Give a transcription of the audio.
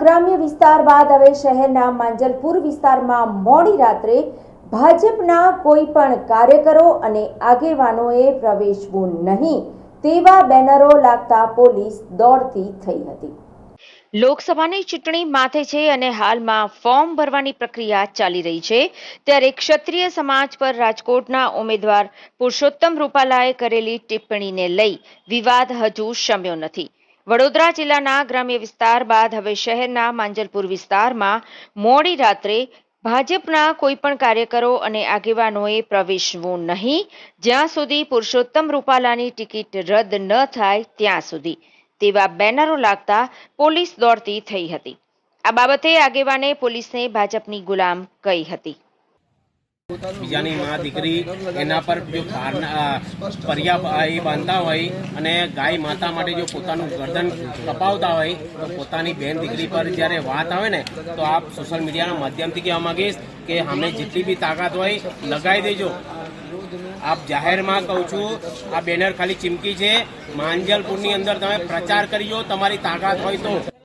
ગ્રામ્ય વિસ્તાર બાદ હવે શહેરના માંજલપુર વિસ્તારમાં મોડી રાત્રે ભાજપના કોઈ પણ કાર્યકરો અને આગેવાનોએ પ્રવેશવું નહીં તેવા બેનરો લાગતા પોલીસ દોડતી થઈ હતી. લોકસભાની ચૂંટણી માથે છે અને હાલમાં ફોર્મ ભરવાની પ્રક્રિયા ચાલી રહી છે. ત્યારે ક્ષત્રિય સમાજ પર રાજકોટના ઉમેદવાર પુરુષોત્તમ રૂપાલાએ કરેલી ટિપ્પણીને લઈ વિવાદ હજુ શમ્યો નથી. વડોદરા જિલ્લાના ગ્રામ્ય વિસ્તાર બાદ હવે શહેરના માંજલપુર વિસ્તારમાં મોડી રાત્રે ભાજપના કોઈ પણ કાર્યકરો અને આગેવાનોએ પ્રવેશવું નહીં. જ્યાં સુધી પુરુષોત્તમ રૂપાલાની ટિકિટ રદ ન થાય ત્યાં સુધી. તેવા બેનરો લાગતા પોલીસ દોડતી થઈ હતી. આ બાબતે આગેવાને પોલીસને ભાજપની ગુલામ કહી હતી. બીજાની માં દીકરી એના પર જો પર્યા એ બાંધતા હોય અને ગાય માતા માટે જો પોતાનું ગરદન કપાવતા હોય, તો પોતાની બેન દીકરી પર જ્યારે વાત આવે ને, તો આપ સોશિયલ મીડિયાના માધ્યમથી કહેવા માંગીશ કે અમે જેટલી બી તાકાત હોય, લગાવી દેજો. આપ જાહેરમાં કહું છું, આ બેનર ખાલી ચીમકી છે. માંજલપુરની અંદર તમે પ્રચાર કરજો તમારી તાકાત હોય તો.